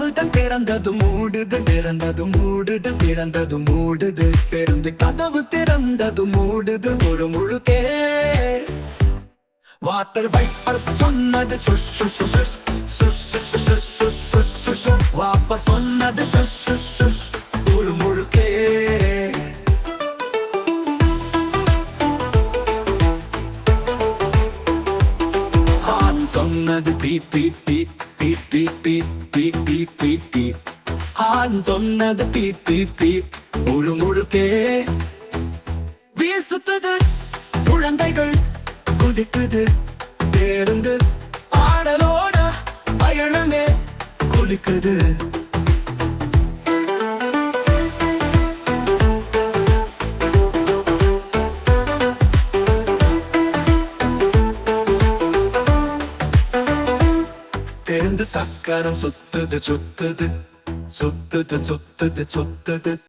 கதவுகள் திறந்தது மூடுது திறந்தது மூடுது திறந்தது மூடுது பெருந்து கதவு திறந்தது மூடுது ஒரு முழுக்கே வாட்டர் வைப்பர் சொன்னது வாப்ப சொன்னது ஒரு முழுக்கே சொன்னது beep beep beep beep beep beep beep beep beep beep. ஹான் சொன்னது பீப் பீப் பீப். முழு முழுக்கே வீசுத்தது. குழந்தைகள் குதிக்குது பேருந்து. பாடலோட பயணமே குளிக்குது. தெரிந்து சக்கரம் சுத்துது சுத்துது. சுத்துது சுத்துது சுத்துது.